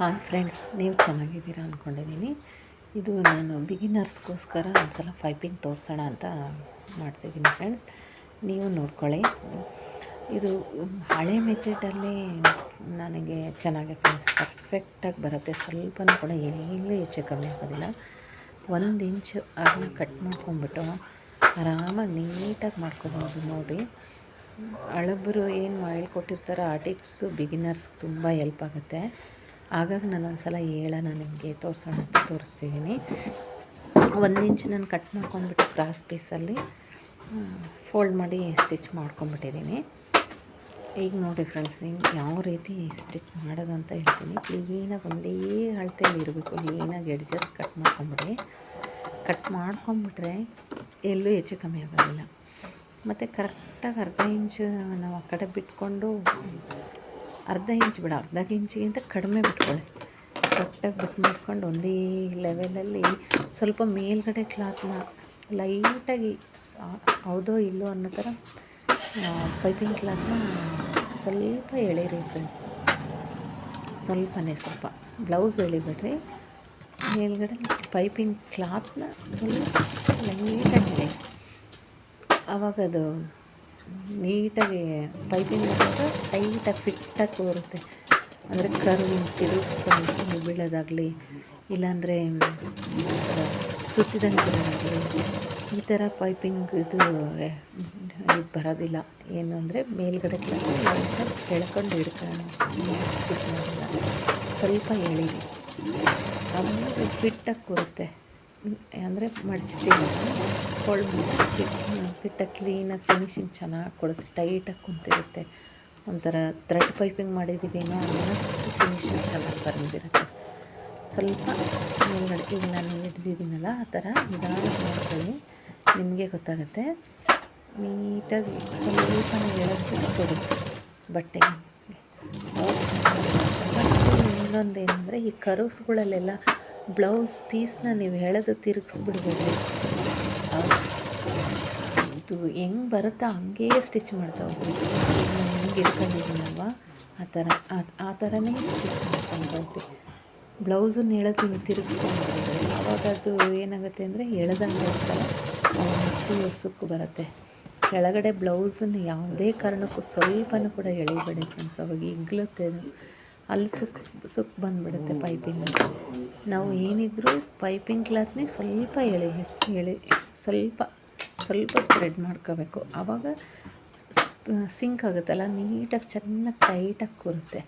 Hi friends, ನೀವು ಚೆನ್ನಾಗಿದ್ದೀರಾ ಅಂದ್ಕೊಂಡಿದ್ದೀನಿ ಇದು ನಾನು ಬಿಗಿನರ್ಸ್ಗೋಸ್ಕರ ಒಂದು ಸಲ ಪೈಪಿಂಗ್ ತೋರಿಸೋಣ ಅಂತ ಮಾಡ್ತಿದ್ದೀನಿ ಫ್ರೆಂಡ್ಸ್. ನೀವು ನೋಡ್ಕೊಳ್ಳಿ. ಇದು ಹಳೆ ಮೆಥಡಲ್ಲಿ ನನಗೆ ಚೆನ್ನಾಗಿ ಫ್ರೆಂಡ್ಸ್, ಪರ್ಫೆಕ್ಟಾಗಿ ಬರುತ್ತೆ. ಸ್ವಲ್ಪನೂ ಕೂಡ ಎಲ್ಲೂ ಹೆಚ್ಚು ಕಮ್ಮಿ ಆಗೋದಿಲ್ಲ. ಒಂದು ಇಂಚು ಅದನ್ನ ಕಟ್ ಮಾಡ್ಕೊಂಬಿಟ್ಟು ಆರಾಮಾಗಿ ನೀಟಾಗಿ ಮಾಡ್ಕೊಬೋದು ನೋಡಿ. ಹಳಬರು ಏನು ಹೇಳ್ಕೊಟ್ಟಿರ್ತಾರೋ ಆ ಟಿಪ್ಸು ಬಿಗಿನರ್ಸ್ಗೆ ತುಂಬ ಹೆಲ್ಪ್ ಆಗುತ್ತೆ. ಆಗಾಗ ನಾನು ಒಂದು ಸಲ ಹೇಳೋಣ ನಿಮಗೆ ತೋರಿಸೋಣ ಅಂತ ತೋರಿಸ್ತಿದ್ದೀನಿ ಒಂದು ಇಂಚ್ ನಾನು ಕಟ್ ಮಾಡ್ಕೊಂಡ್ಬಿಟ್ಟು ಕ್ರಾಸ್ ಪೀಸಲ್ಲಿ ಫೋಲ್ಡ್ ಮಾಡಿ ಸ್ಟಿಚ್ ಮಾಡ್ಕೊಂಬಿಟ್ಟಿದ್ದೀನಿ ಈಗ ನೋಡಿ ಫ್ರೆಂಡ್ಸ್ ಯಾವ ರೀತಿ ಸ್ಟಿಚ್ ಮಾಡೋದು ಅಂತ ಹೇಳ್ತೀನಿ. ಕ್ಲೀನಾಗಿ ಒಂದೇ ಅಳತೆಯಲ್ಲಿ ಇರಬೇಕು, ಕ್ಲೀನಾಗಿ ಎಡ್ಜಸ್ ಕಟ್ ಮಾಡ್ಕೊಂಬಿಡಿ ಕಟ್ ಮಾಡ್ಕೊಂಬಿಟ್ರೆ ಎಲ್ಲೂ ಹೆಚ್ಚು ಕಮ್ಮಿ ಆಗೋದಿಲ್ಲ. ಮತ್ತು ಕರೆಕ್ಟಾಗಿ ಅರ್ಧ ಇಂಚು ನಾವು ಆ ಕಡೆ ಬಿಟ್ಕೊಂಡು ಅರ್ಧ ಇಂಚ್ ಬಿಡ ಅರ್ಧ ಇಂಚಿಗಿಂತ ಕಡಿಮೆ ಬಿಟ್ಕೊಳ್ಳಿ. ಕರೆಕ್ಟಾಗಿ ಬಿಟ್ಟು ಮಾಡ್ಕೊಂಡು ಒಂದೇ ಲೆವೆಲಲ್ಲಿ ಸ್ವಲ್ಪ ಮೇಲ್ಗಡೆ ಕ್ಲಾತ್ನ ಲೈಟಾಗಿ ಹೌದೋ ಇಲ್ಲೋ ಅನ್ನೋ ಥರ ಪೈಪಿಂಗ್ ಕ್ಲಾತ್ನ ಸ್ವಲ್ಪ ಎಳೀರಿ ಫ್ರೆಂಡ್ಸ್ ಸ್ವಲ್ಪನೇ ಸ್ವಲ್ಪ. ಬ್ಲೌಸ್ ಎಳಿಬಿಡ್ರಿ. ಮೇಲ್ಗಡೆ ಪೈಪಿಂಗ್ ಕ್ಲಾತ್ನ ಸ್ವಲ್ಪ ಲೈಟಾಗಿ ಎಳಿ. ಆವಾಗ ಅದು ನೀಟಾಗಿ ಪೈಪಿಂಗ್ ಟೈಟಾಗಿ ಫಿಟ್ಟಾಗಿ ಬರುತ್ತೆ ಅಂದರೆ ಕರು ತಿರುಗಿ ಬೀಳೋದಾಗಲಿ ಇಲ್ಲಾಂದರೆ ಸುತ್ತಿದಂಗೆ ಬರೋದಾಗಲಿ ಈ ಥರ ಪೈಪಿಂಗ್ ಇದು ಬರೋದಿಲ್ಲ. ಏನು ಅಂದರೆ ಮೇಲ್ಗಡೆ ಎಳ್ಕೊಂಡು ಹಿಡ್ಕೊಂಡು ಸ್ವಲ್ಪ ಎಳೀರಿ ಆಮೇಲೆ ಫಿಟ್ಟಾಗಿ ಕೂರುತ್ತೆ. ಅಂದರೆ ಮಡಿಸ್ತೀವಿ ಫೋಲ್ಡ್ ಬಿಟ್ಟ ಕ್ಲೀನಾಗಿ ಫಿನಿಶಿಂಗ್ ಚೆನ್ನಾಗಿ ಕೊಡುತ್ತೆ. ಟೈಟಾಗಿ ಕುಂತಿರುತ್ತೆ. ಒಂಥರ ಥ್ರೆಡ್ ಪೈಪಿಂಗ್ ಮಾಡಿದ್ದೀವಿ ಏನೋ ಅನ್ನೋಷ್ಟು ಫಿನಿಶಿಂಗ್ ಚೆನ್ನಾಗಿ ಬಂದಿರುತ್ತೆ. ಸ್ವಲ್ಪ ಮೇಲ್ಗಡೆ ಈಗ ನಾನು ಹಿಡ್ದಿದ್ದೀನಲ್ಲ, ಆ ಥರ ನಿಧಾನಕ್ಕೆ ಮಾಡ್ಕೊಳ್ಳಿ ನಿಮಗೆ ಗೊತ್ತಾಗುತ್ತೆ. ನೀಟಾಗಿ ಸ್ವಲ್ಪ ಎಳೆದು ಕೊಡುತ್ತೆ ಬಟ್ಟೆ. ಇನ್ನೊಂದು ಏನಂದರೆ ಈ ಕರ್ವ್ಸ್ಗಳಲ್ಲೆಲ್ಲ ಬ್ಲೌಸ್ ಪೀಸ್ನ ನೀವು ಎಳೆದು ತಿರುಗಿಸ್ಬಿಡ್ಬೇಡಿ ಇದು ಹೆಂಗೆ ಬರುತ್ತೋ? ಹಂಗೇ ಸ್ಟಿಚ್ ಮಾಡ್ತಾ ನಾನು ಹೆಂಗೆ ಇಟ್ಕೊಂಡಿದ್ದೀನಲ್ವ ಆ ಥರ, ಆ ಥರನೇ ಸ್ಟಿಚ್ ಮಾಡ್ಕೊಂಡು ಹೋಗ್ರಿ ಬ್ಲೌಸನ್ನು ಎಳೆದು ತಿರುಗಿಸ್ಕೊಂಡು ಆವಾಗ ಅದು ಏನಾಗುತ್ತೆ ಅಂದರೆ ಎಳೆದಂಗೆ ಇರ್ತಾರೆ ಮತ್ತು ಸುಕ್ಕು ಬರುತ್ತೆ. ಕೆಳಗಡೆ ಬ್ಲೌಸನ್ನು ಯಾವುದೇ ಕಾರಣಕ್ಕೂ ಸ್ವಲ್ಪನೂ ಕೂಡ ಎಳಿಬೇಡಿ ಫ್ರೆಂಡ್ಸ್. ಅವಾಗ ಇಗ್ಲುತ್ತೆ ಅಲ್ಲಿ ಸುಕ್ ಸುಕ್ ಬಂದುಬಿಡುತ್ತೆ ಪೈಪಿಂಗ್ ನಾವು ಏನಿದ್ರೂ ಪೈಪಿಂಗ್ ಕ್ಲಾತ್ನೇ ಸ್ವಲ್ಪ ಎಳಿಬೇಕು ಎಳಿ ಸ್ವಲ್ಪ ಸ್ವಲ್ಪ ಸ್ಪ್ರೆಡ್ ಮಾಡ್ಕೋಬೇಕು. ಆವಾಗ ಸಿಂಕ್ ಆಗುತ್ತಲ್ಲ ನೀಟಾಗಿ ಚೆನ್ನಾಗಿ ಟೈಟಾಗಿ ಕೂರುತ್ತೆ.